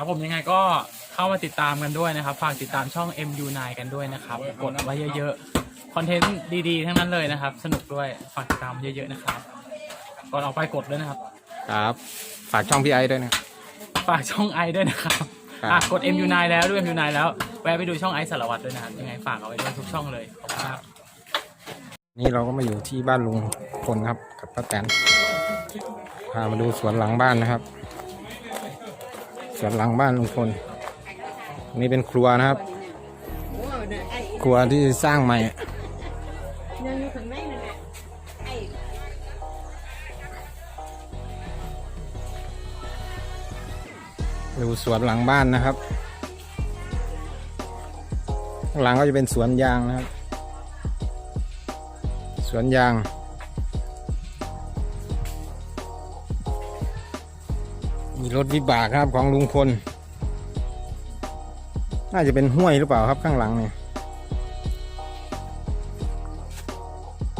ครับผมยังไงก็เข้ามาติดตามกันด้วยนะครับ ฝากติดตามช่อง MU9 กันด้วยนะครับ กดไว้เยอะๆ คอนเทนต์ดีๆ ทั้งนั้นเลยนะครับ สนุกด้วย ฝากติดตามเยอะๆนะครับ ก่อนออกไปกดด้วยนะครับ ครับ ฝากช่องพี่ไอ้ด้วยนะ ฝากช่องไอด้วยนะครับครับ อะกด MU9 แล้วด้วย MU9 แล้ว แวะไปดูช่องไอสารวัตรด้วยนะครับยังไงฝากเอาไว้ด้วยทุกช่องเลย ขอบคุณครับ นี่เราก็มาอยู่ที่บ้านลุงพลครับ กับป้าแตนพามาดูสวนหลังบ้านนะครับ สวนหลังบ้านลุงพลนี่เป็นครัวนะครับ ครัวที่สร้างใหม่ดูสวนหลังบ้านนะครับ หลังก็จะเป็นสวนยางนะครับ สวนยาง มีรถวิบากครับของลุงพล น่าจะเป็นห้วยหรือเปล่าครับข้างหลังเนี่ย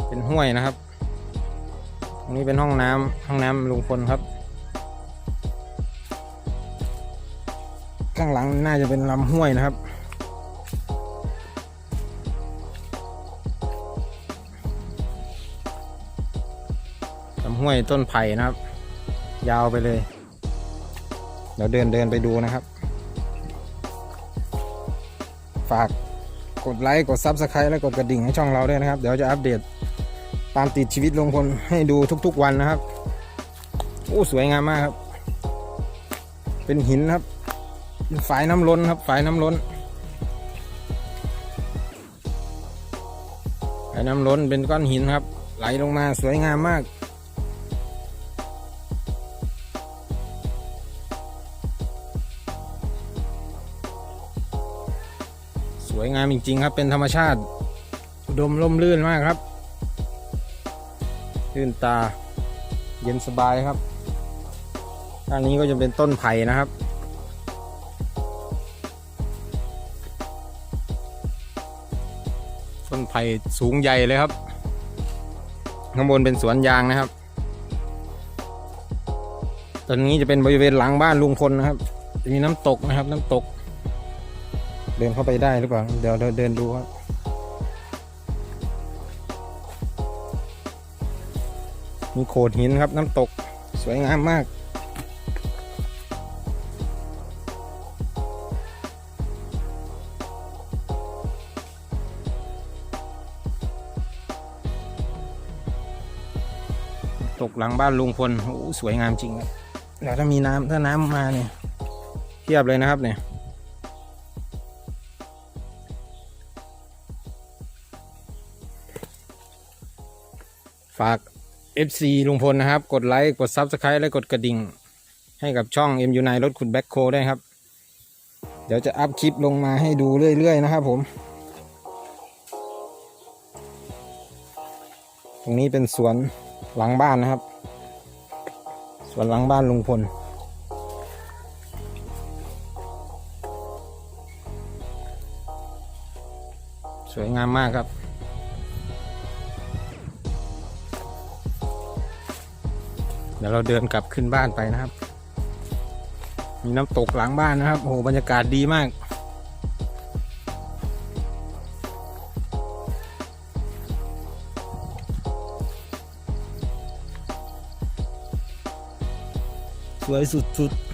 เป็นห้วยนะครับ ตรงนี้เป็นห้องน้ำห้องน้ำลุงพลครับ ข้างหลังน่าจะเป็นลำห้วยนะครับลำห้วยต้นไผ่นะครับ ยาวไปเลย เดี๋ยวเดินเดินไปดูนะครับ ฝากกดไลค์กดซับสไครต์และกดกระดิ่งให้ช่องเราด้วยนะครับ เดี๋ยวจะอัปเดตตามติดชีวิตลงพลให้ดูทุกๆวันนะครับโอ้สวยงามมากครับ เป็นหินครับฝายน้ำล้นครับฝายน้ำล้นฝายน้ำล้นเป็นก้อนหินครับ ไหลลงมาสวยงามมาก วยงามจริงๆครับ เป็นธรรมชาติอุดมร่มรื่นมากครับ ลื่นตา เย็นสบายครับด้านนี้ก็จะเป็นต้นไผ่นะครับ ต้นไผ่สูงใหญ่เลยครับ ข้างบนเป็นสวนยางนะครับตอนนี้จะเป็นบริเวณหลังบ้านลุงพลนะครับ จะมีน้ำตกนะครับ น้ำตก เดินเข้าไปได้หรือเปล่า เดี๋ยวเดินเดินดูครับมีโขดหินครับน้ำตกสวยงามมาก ตกหลังบ้านลุงพลโอ้สวยงามจริงครับแล้วถ้ามีน้ำถ้าน้ำมาเนี่ยเทียบเลยนะครับเนี่ย ฝาก FC ลุงพลนะครับ กดไลค์กด Subscribe และกดกระดิ่ง ให้กับช่อง MU9 รถขุดแบ็คโคได้ครับ เดี๋ยวจะอัพคลิปลงมาให้ดูเรื่อย ๆ นะครับผม ตรงนี้เป็นสวนหลังบ้านนะครับ สวนหลังบ้านลุงพลสวยงามมากครับ เดี๋ยวเราเดินกลับขึ้นบ้านไปนะครับ มีน้ำตกหลังบ้านนะครับ โอ้โหบรรยากาศดีมาก สวยสุดๆ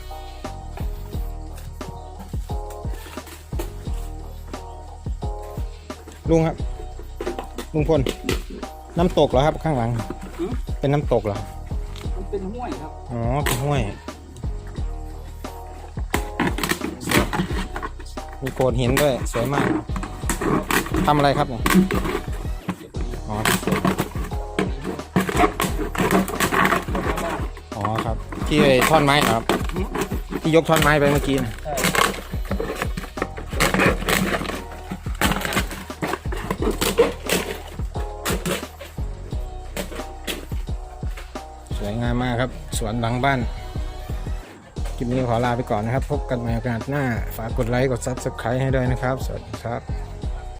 ลุงครับ ลุงพล น้ำตกเหรอครับข้างหลัง เป็นน้ำตกเหรอมัน เป็นห้วยครับ อ๋อ เป็นห้วยมีโขดหินด้วย สวยมากทำอะไรครับเนี่ยอ๋ออ๋อครับ ที่ไอ้ท่อนไม้ครับ ที่ยกท่อนไม้ไปเมื่อกี้นะ สวยงามมากครับ สวนหลังบ้านคลิปนี้ขอลาไปก่อนนะครับ พบกันใหม่โอกาสหน้า ฝากกดไลค์ กด Subscribe ให้ด้วยนะครับ สวัสดีครับ